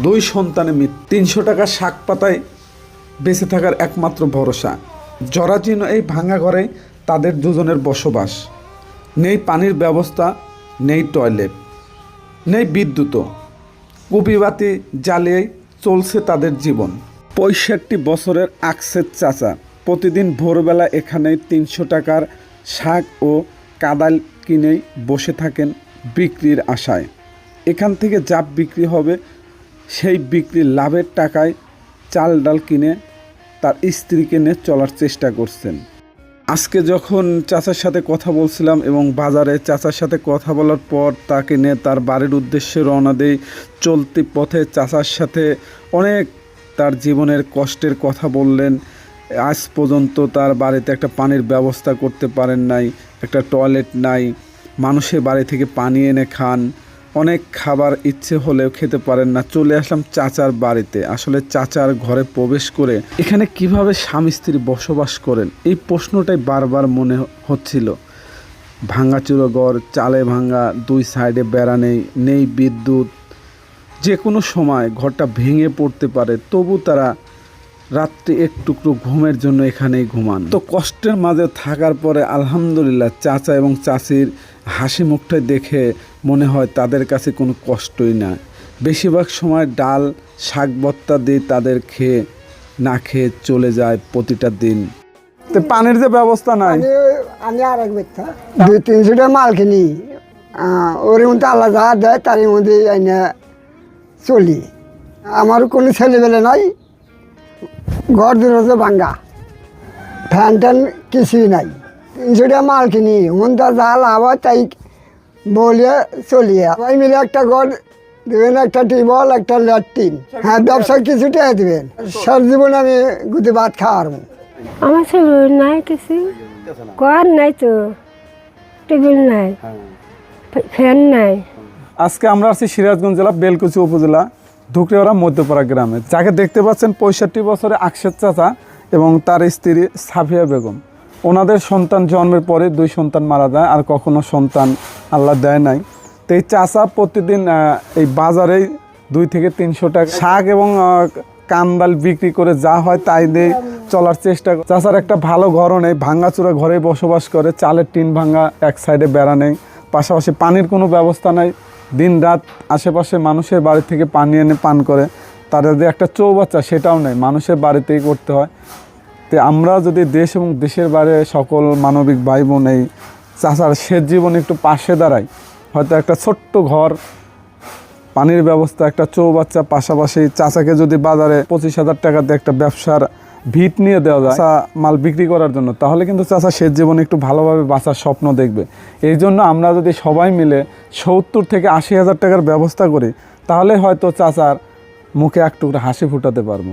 দুই সন্তানের মৃত্যু তিনশো টাকা শাক পাতায় বেঁচে থাকার একমাত্র ভরসা। জরাজীর্ণ এই ভাঙা ঘরে তাদের দুজনের বসবাস। নেই পানির ব্যবস্থা, নেই টয়লেট, নেই বিদ্যুৎও কুপিবাতি জ্বালিয়ে চলছে তাদের জীবন। পঁয়ষট্টি বছরের আকসের চাচা প্রতিদিন ভোরবেলা এখানে তিনশো টাকার শাক ও কাদাল কিনেই বসে থাকেন বিক্রির আশায়। এখান থেকে যা বিক্রি হবে সেই বিক্রির লাভের টাকায় চাল ডাল কিনে তার স্ত্রীকে নিয়ে চলার চেষ্টা করছেন। আজকে যখন চাচার সাথে কথা বলছিলাম এবং বাজারে চাচার সাথে কথা বলার পর তাকে নিয়ে তার বাড়ির উদ্দেশ্যে রওনা দেই, চলতি পথে চাচার সাথে অনেক তার জীবনের কষ্টের কথা বললেন। আজ পর্যন্ত তার বাড়িতে একটা পানির ব্যবস্থা করতে পারেন নাই, একটা টয়লেট নাই। মানুষের বাড়ি থেকে পানি এনে খান। অনেক খাবার ইচ্ছে হলেও খেতে পারেন না। চলে আসলাম চাচার বাড়িতে। আসলে চাচার ঘরে প্রবেশ করে এখানে কীভাবে স্বামী স্ত্রী বসবাস করেন, এই প্রশ্নটাই বারবার মনে হচ্ছিল। ভাঙাচুরো ঘর চালে ভাঙা দুই সাইডে বেড়া নেই নেই বিদ্যুৎ। যে কোনো সময় ঘরটা ভেঙে পড়তে পারে, তবু তারা রাত্রি এক টুকরো ঘুমের জন্য এখানেই ঘুমান। তো কষ্টের মাঝে থাকার পরে আলহামদুলিল্লাহ, চাচা এবং চাচির হাসি মুখটা দেখে মনে হয় তাদের কাছে কোনো কষ্টই না। বেশিরভাগ সময় ডাল শাক ভর্তা দিয়ে তাদের খেয়ে না খেয়ে চলে যায় প্রতিটা দিন। তো পানির যে ব্যবস্থা নাই। আমি আমি আর এক ব্যক্তি দুই তিনশোটা মাল কিনি। ওর মধ্যে আল্লাহ যা দেয় তার মধ্যে এনে চলি। আমার কোনো ছেলেবেলে নাই। ঘর দূর হচ্ছে ভাঙ্গা। ফ্যান ট্যান কিছুই নাই। তিনশোটা মাল কিনি। যা লাভ হয় তাই বলিয়ে চলিয়ে। সবাই মিলে একটা ঘর দেবেন একটা টিবল একটা ল্যাট্রিন। হ্যাঁ ব্যবসা কিছুটা দেবেন। সার জীবন আমি গুটি ভাত খাওয়ার আমার ছেলে নাই কিছু। ঘর নাই তো টেবিল নাই ফ্যান নাই। আজকে আমরা আছি সিরাজগঞ্জ জেলা বেলকুচি উপজেলা ধুকরিওয়ারা মধ্যপাড়া গ্রামে। যাকে দেখতে পাচ্ছেন পঁয়ষট্টি বছরে আকশেদ চাচা এবং তার স্ত্রী সাফিয়া বেগম। ওনাদের সন্তান জন্মের পরে দুই সন্তান মারা যায় আর কখনো সন্তান আল্লাহ দেয় নাই। তো এই চাচা প্রতিদিন এই বাজারেই দুই থেকে তিনশো টাকা শাক এবং কান্দাল বিক্রি করে যা হয় তাই দিয়ে চলার চেষ্টা চাচার একটা ভালো ঘরও নেই, ভাঙ্গাচুরা ঘরে বসবাস করে, চালের টিন ভাঙ্গা এক সাইডে বেড়া নেই, পাশাপাশি পানির কোনো ব্যবস্থা নাই। দিন রাত আশেপাশে মানুষের বাড়ি থেকে পানি এনে পান করে, তাদের যে একটা চৌবাচ্চা সেটাও নেই, মানুষের বাড়িতেই করতে হয়। তো আমরা যদি দেশ এবং দেশের বাইরে সকল মানবিক ভাই বোন এই চাষার শেষ জীবনে একটু পাশে দাঁড়াই, হয়তো একটা ছোট্ট ঘর, পানির ব্যবস্থা, একটা চৌবাচ্চা, পাশাপাশি চাচাকে যদি বাজারে পঁচিশ হাজার টাকাতে একটা ব্যবসার ভিট নিয়ে দেওয়া যায়, চাচা মাল বিক্রি করার জন্য, তাহলে কিন্তু চাচা শেষ জীবনে একটু ভালোভাবে বাঁচার স্বপ্ন দেখবে। এই জন্য আমরা যদি সবাই মিলে সত্তর থেকে আশি হাজার টাকার ব্যবস্থা করি, তাহলে হয়তো চাচার মুখে এক টুকরো হাসি ফুটাতে পারব।